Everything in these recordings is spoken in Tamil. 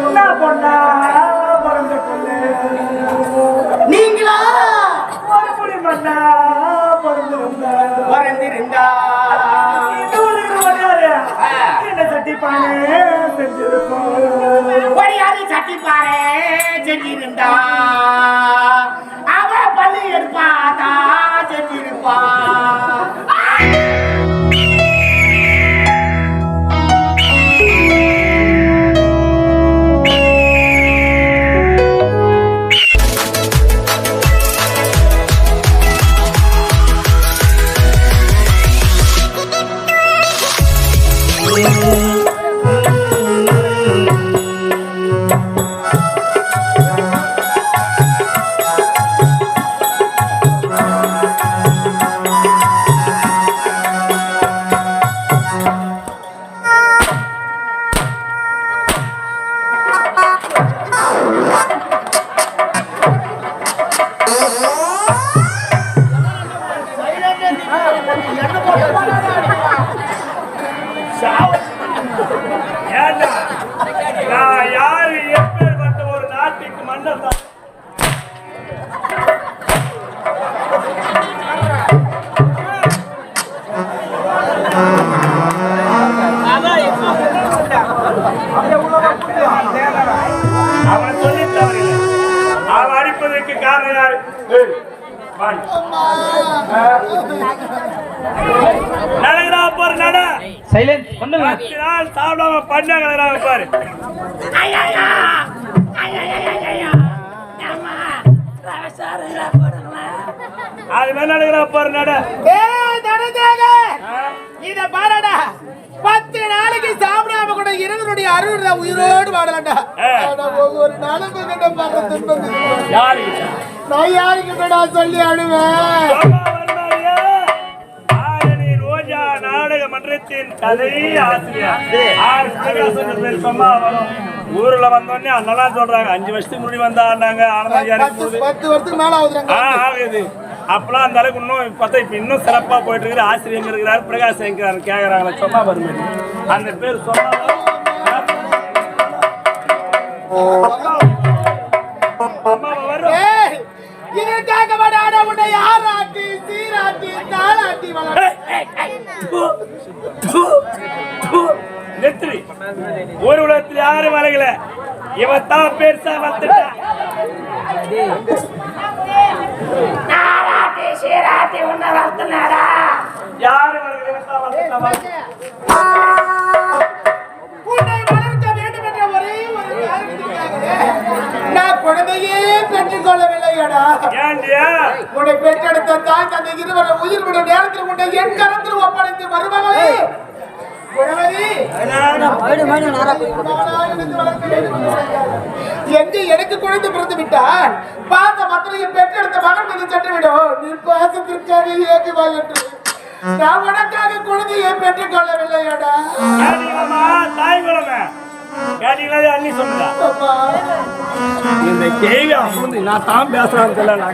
என்ன பொண்ணா பிறந்த பொண்ணு நீங்களா? ஒரு புடி மண்ணா பிறந்திருந்தா பிறந்திருந்தா என்ன சட்டி பானை செஞ்சிருப்போம் படியாரு சட்டி பாரு செஞ்சிருந்தா அவ பள்ளி எடுப்பாதா செஞ்சிருப்பா நாள் சாப்பிடாம பண்ணாங்க பாரு. அது மாதிரி நடக்கிறா பாரு நட? இத பாருடா. பத்து நாளைக்கு சாப்பிடாம கூட இறைவனுடைய அருள் உயிரோடு. ஆனா ஒவ்வொரு நாளும் துன்பம் யாருக்கிட்ட? நான் யாருக்கிட்டடா சொல்லி அழுவேன்? நாடக மன்றத்தின் கதை ஆசிரியர். ஊர்ல வந்தோடனே அண்ணலாம் சொல்றாங்க. அஞ்சு வருஷத்துக்கு முன்னாடி வந்தாண்டாங்க ஆனந்தாச்சாரி ஆகுது அப்பெல்லாம் அந்த அளவுக்கு இன்னும் பார்த்தா இப்ப இன்னும் சிறப்பா போயிட்டு இருக்கிற ஆசிரியர் இருக்கிறாரு பிரகாஷ் எங்க இருக்கிறாரு கேக்குறாங்களா சொன்னா வருமாரி அந்த பேர் சொன்னா நெத்திரி ஒரு உலகத்தில் யாரும் வளகல இவன் தான் பெருசா வந்துட்டா யாரும் வந்துட்டா உன்னை வளர்க்க வேண்டும் என்ற பெற்றுக்கொள்ளவில்லையடா உன்னை பெற்றெடுத்த தாய் தந்தை இருவரை உயிர் விடும் நேரத்தில் உன்னை என் கரத்தில் ஒப்படைத்து மருமகளே எங்கு எனக்கு குழந்தை பிறந்து விட்டால் பார்த்த மற்றவையும் பெற்றெடுத்த மகன் மீது சென்று விடும் நீ பாசத்திற்காக ஏற்றுவா என்று நான் உனக்காக குழந்தையை பெற்றுக் கொள்ளவில்லையடா கேட்டீங்களா தாய் குழந்தை கேட்டீங்களா அண்ணி சொன்னா இந்த கேள்வி அப்புறம் நான் தான் பேசுறான்னு தெரியல.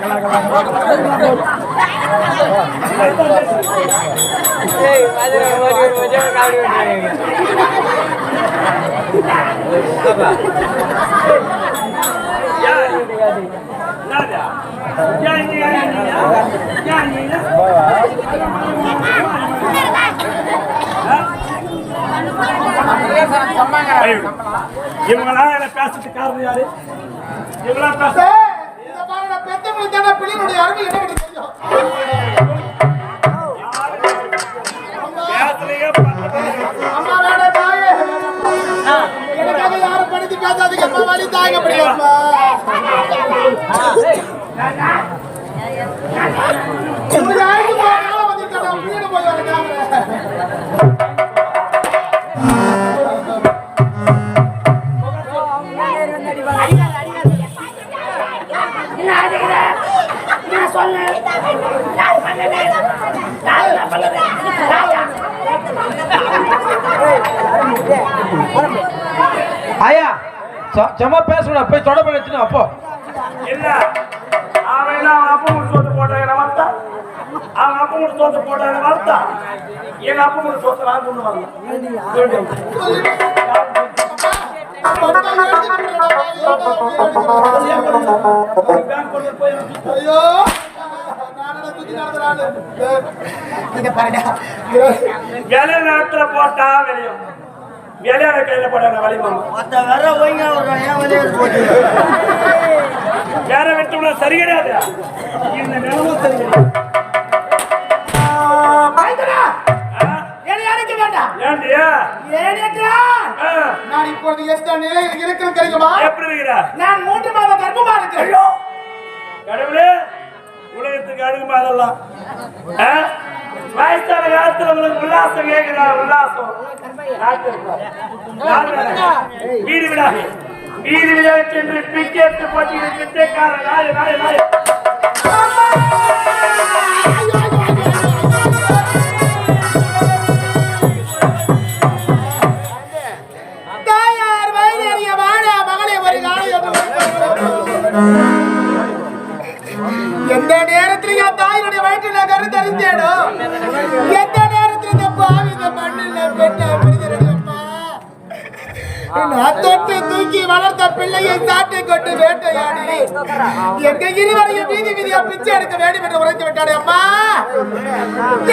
இவங்களாம் என்ன பேசுறதுக்கு காரணம் யாரு? இவங்களாம் பேச பெத்தவங்களுக்கு தானே பிள்ளையினுடைய அருமை என்னன்னு தெரியும். பேசாதீங்க. அம்மா வழி தாங்க முடியலம்மா பேசணும் போய் தொட பண்ணி அப்போ. இல்ல அவன் என்ன அவன் அப்பா கூட சோத்து போட்டாங்க வந்தா அவன் அப்பா சோத்து போட்டாங்க வந்தா எங்க அப்பா கூட சோத்து நான் கொண்டு வரல ஐயோ நானடா தூக்கி நடந்துறானு இத பாருடா. விலை நேரத்துல போட்டா விளையும் விளையாட கையில போட்டாங்க வலிமாமா மத்த வர ஒய்ங்க ஏன் வெளியே போச்சு வேற வெட்டோம்னா சரி கிடையாது. இந்த நிலமும் சரி கிடையாது. நான் இப்பொழுது எந்த நிலையில் இருக்கிறது தெரியுமா? எப்படி நான் மூன்று மாத கர்ப்பமா இருக்கிறேன். கடவுளே உலகத்துக்கு அதெல்லாம் ஆ? வயசான காலத்துல உங்களுக்கு உல்லாசம் கேக்குதா? உல்லாசம். வீடு விடா. வீடு விடா சென்று பிக்கெட்டு போட்டி பிச்சைக்கார நாய் பிச்சை எடுக்க வேண்டும் என்று உரைத்து விட்டாடே அம்மா.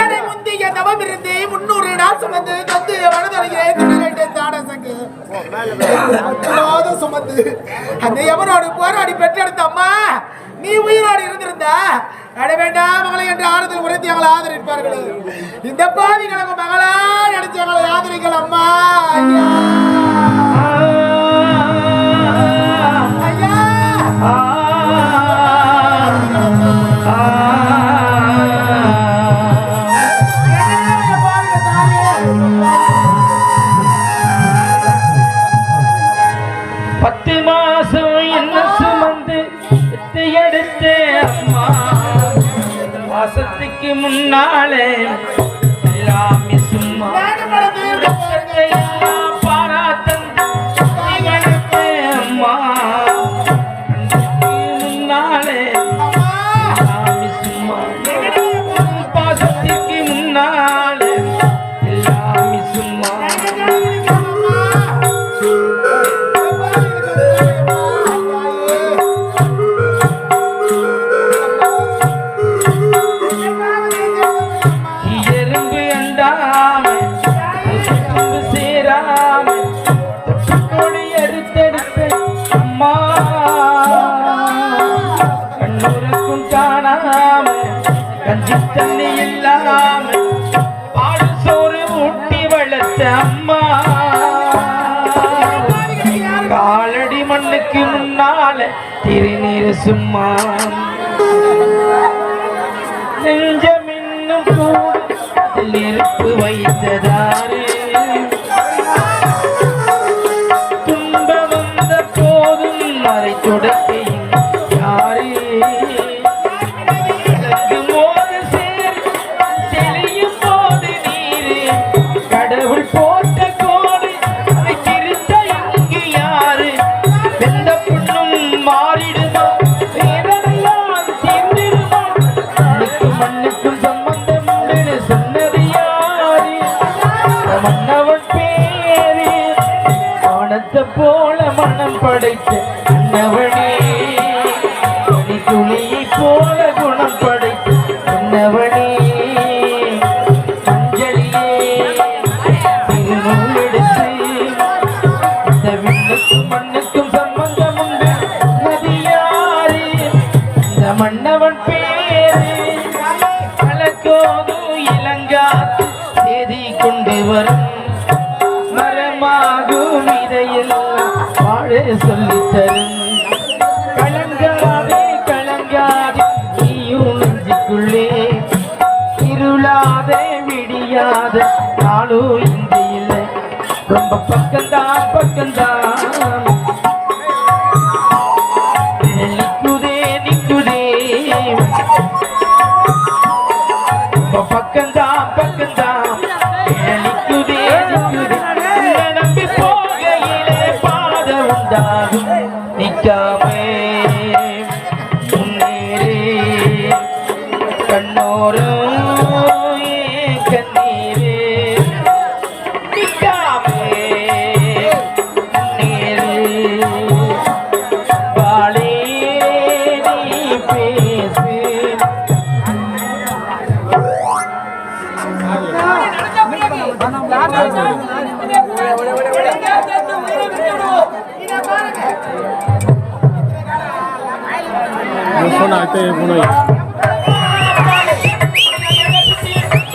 என்னை முந்தைய தவம் இருந்து முன்னூறு நாள் சுமந்து தந்து வனதருகிறேன் துணிரண்டை தாடசங்கு சுமந்து அந்த எவனோடு போராடி பெற்றெடுத்த அம்மா. நீ உயிரோடு இருந்திருந்தா? அட வேண்டாம் மகளை என்று ஆறுதல் உரைத்து எங்களை ஆதரிப்பார்கள். இந்த பாதி உங்க மகளா நினைச்சு எங்களை ஆதரிங்கள் அம்மா. ஐயா. না பேசுமா சும்மா. நெஞ்சம் இன்னும் கூட நெருப்பு வைத்ததாரே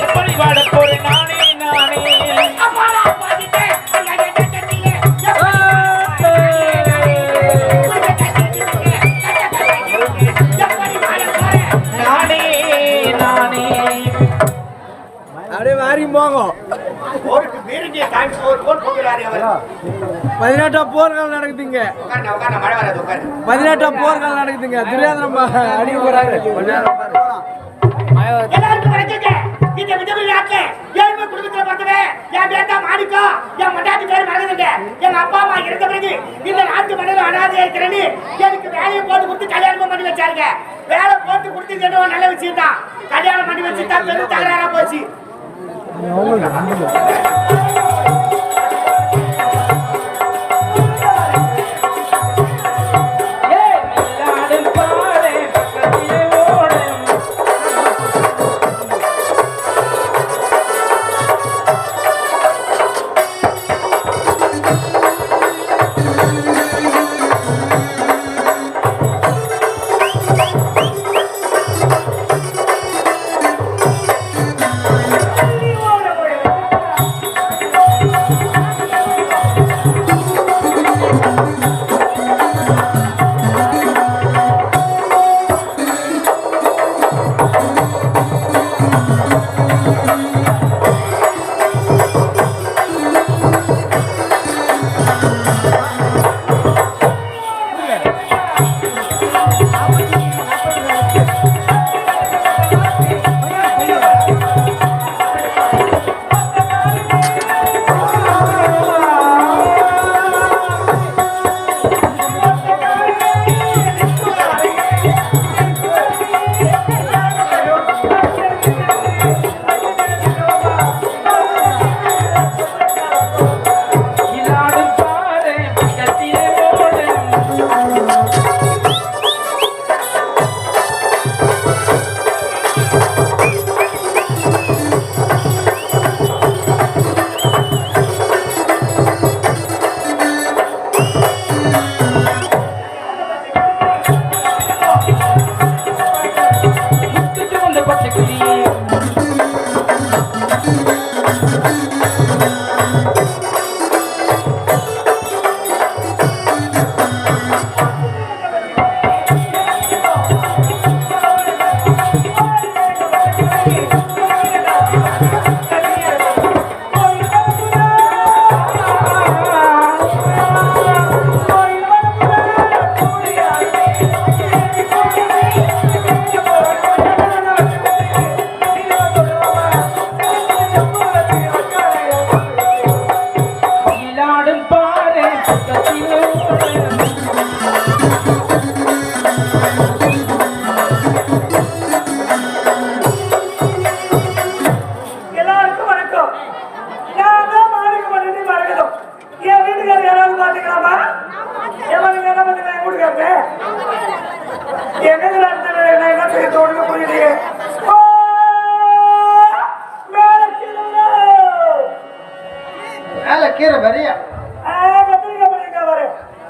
எப்படி வாட போறேன் நானே நானே. நானே நானே. அப்படியே மாறி போங்க. பதினெட்டாம் போர்கள் நடக்குதுங்க பதினெட்டாம் போர்கள் நடக்குதுங்க துரியாதனம் அடிக்க போறாரு எல்லாருக்கும் வணக்கங்க. இந்த விதவை நாட்டுல ஏழ்மை குடும்பத்துல பிறந்தவன். என் பேர் தான் மாணிக்கம். என் பொண்டாட்டி பேரு மரகதங்க. எங்க அப்பா அம்மா இறந்த பிறகு இந்த நாட்டு மண்ணில் அனாதையா இருக்கிறேன்னு எனக்கு வேலையை போட்டு கொடுத்து கல்யாணம் பண்ணி வச்சாருங்க வேலை போட்டு கொடுத்து இது என்னவோ நல்ல விஷயம் தான் கல்யாணம் பண்ணி வச்சுட்டா பெரும் தகராறா போச்சு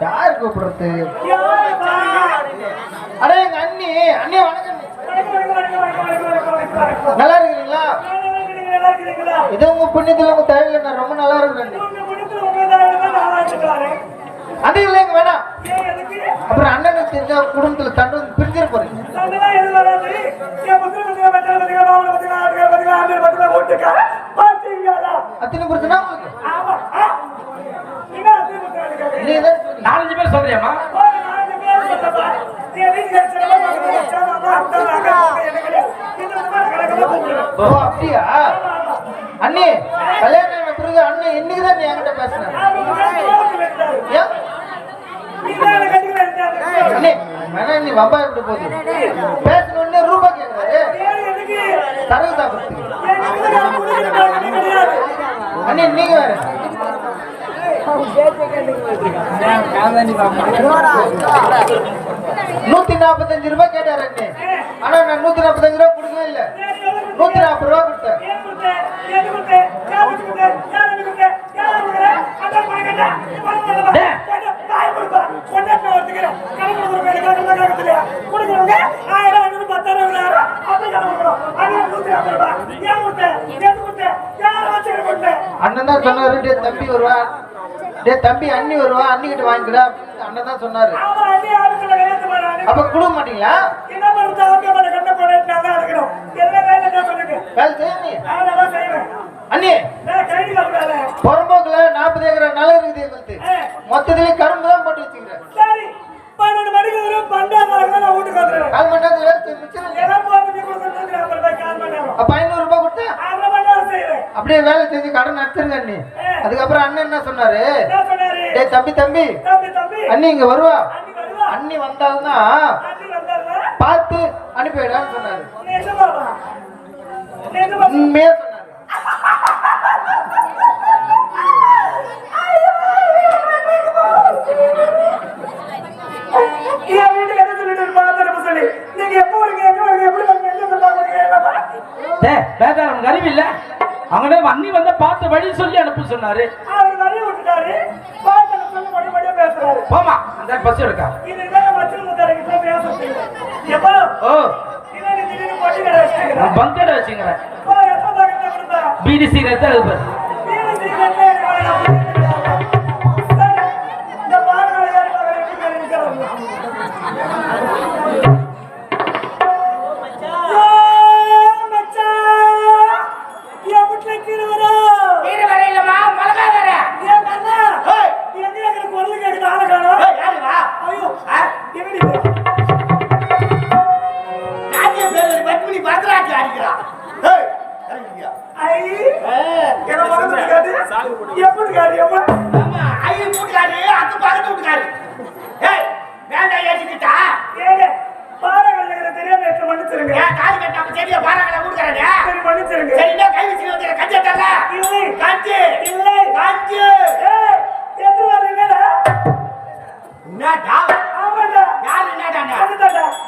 யார் கூப்பிடுறது? யாருப்பா? அட எங்க அண்ணி அண்ணி வணக்கம். நல்லா இருக்கிறீங்களா? இது உங்க புண்ணியத்துல உங்க தயவுல நான் ரொம்ப நல்லா இருக்கிறேன். அது இல்லைங்க வேணாம்? அப்புறம் அண்ணனுக்கு தெரிஞ்ச குடும்பத்துல தண்டு வந்து பிரிஞ்சிட போறீங்க? அத்தனை பிரச்சனை. நாலஞ்சு பேர் சொல்றியாமா அப்படியா அண்ணி கல்யாணம் பிறகு அண்ணன் இன்னைக்கு தான் நீ என்கிட்ட பேசுனேன் அவங்க முன்னாடி கோவத்துல இருந்தாரு. ஏன் நீதான் என்னை கட்டிக்கிட்டு இருந்தாரு. அண்ணி வேணா நீ வம்பா இருந்து போகுது பேசணும்னு ரூபா கேட்கறாரு தரவு எதுக்கு? தரகு நீங்க வேற. நூத்தி நாற்பத்தஞ்சு ரூபாய் கேட்டாரு அண்ணி. ஆனா நான் நூத்தி நாற்பத்தஞ்சு ரூபாய் கொடுக்கவே இல்லை. நூத்தி நாற்பது ரூபாய் கொடுத்தேன் அண்ணன் தான் சொன்னாரு தம்பி வருவா டே தம்பி அண்ணி வருவா அண்ணி கிட்ட வாங்கிக்கிறா அப்படின்னு அண்ணன் தான் சொன்னாரு. அப்ப கொடுக்க மாட்டீங்களா? அண்ணி. புறம்போக்குல நாற்பது ஏக்கர் நிலம் இருக்குது எங்களுக்கு. மொத்தத்திலே கரும்பு தான் போட்டு வச்சுக்கிறேன். சரி பன்னெண்டு மணிக்கு வரும் நான் வீட்டுக்கு வந்துடுறேன். கால் மணி நேரம் அப்ப ஐநூறு ரூபாய் கொடுத்தா? அப்படியே வேலை செஞ்சு கடன் நடத்துருங்க அண்ணி. அதுக்கப்புறம் அண்ணன் என்ன சொன்னாரு? என்ன சொன்னாரு? டேய் தம்பி தம்பி. தம்பி தம்பி. அண்ணி இங்க வருவா? அண்ணி வருவா? அண்ணி வந்தாங்கன்னா அண்ணி வந்தாருன்னா பார்த்து அனுப்பி விடான்னு சொன்னாரு உண்மையா சொன்னாரு. நீங்க எப்போ வரீங்க? எங்க வரீங்க? எப்படி வரீங்க? எங்க இருந்து பாக்குறீங்க? என்னப்பா? டே வேதா உனக்கு அறிவு இல்ல? அவங்களே அண்ணி வந்தா பார்த்து வழி சொல்லி அனுப்ப சொன்னாரு. அவர் நிறைய விட்டுட்டாரு. சொல்லி மணி மணியா பேசுறாரு. போமா அந்த பஸ் எடுக்கா. இது என்ன மச்சல் முத்தாரிக்கிட்ட பேசுறது எப்போ? ஓ. பங்கட வச்சுக்கிறேன். ஓ எப்போ என்ன பக்கத்துல காட்டு? எப்படி காட்டு, எப்படி? ஆமா ஐயன் வீட்டுக்காரு பக்கத்து வீட்டுக்காரு ஏய் வேண்டாம் ஏற்றிக்கிட்டா ஏங்க, இருக்கிற தெரியாம எட்டு மன்னிச்சிருங்க. ஏன் தாலி கட்டாம செடியை பாறாங்களா வீட்டுக்காரங்க சரி, மன்னிச்சிருங்க. சரி என்ன கை வச்சு வந்து கஞ்சி தரல இல்லை. கஞ்சி இல்லை. கஞ்சி ஏய், எத்தனை வாரம் என்னடா? என்னடா. யாரு.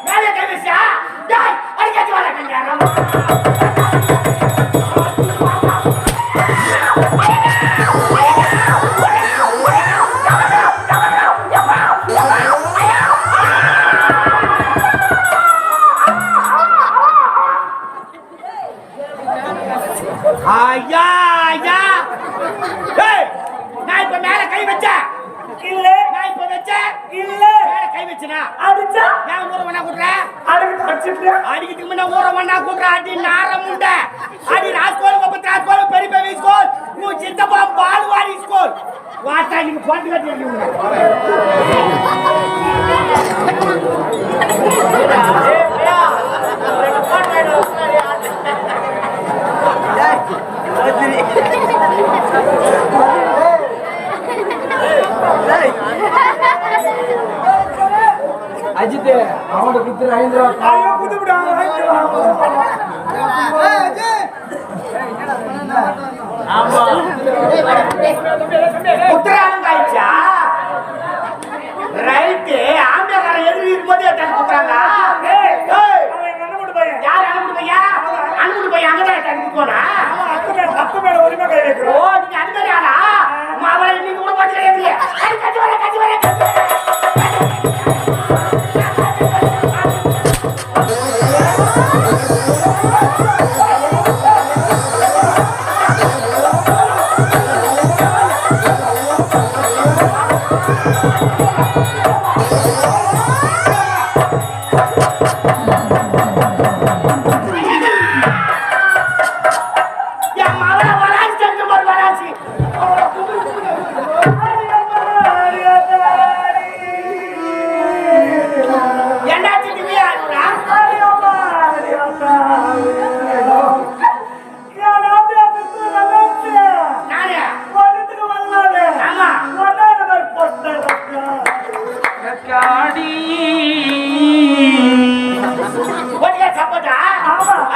மேலே கை வச்சியா டேய் அடி கஞ்சி வர கஞ்சி அஜித் அவன்கிட்ட குத்துரு ஐந்து ரூபா. குத்துறாங்க ஆயிடுச்சா ரைட்டு ஆம்பியக்காரன் எதிரி இருக்கும்போது எட்டாங்க குத்துறாங்க. யார் அனுப்பிட்டு பையா அனுப்பிட்டு அங்கதான் எட்டாங்க போனா? அவன் அத்தை மேல- அத்தை மேல உரிமை கை ஓ வைக்கிறான். நீங்க அது மாதிரி ஆளா அவளை நீங்க கூட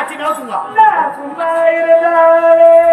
ஆமா. அச்சு நோக்குங்க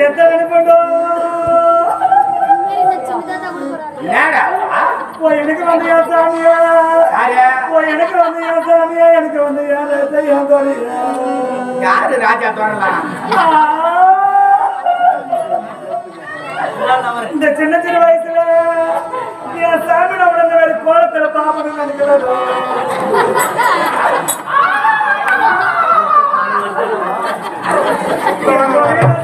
ఎంత అనుకోండు எனக்கு வந்து சாமியா? எனக்கு வந்து சாமியா? எனக்கு வந்து ஏன் தோணி யாரு ராஜா தோணலாம் இந்த சின்ன சின்ன வயசுல என் சாமி உடனே வேற கோலத்துல பாப்பணும்னு நினைக்கிறது? Thank you.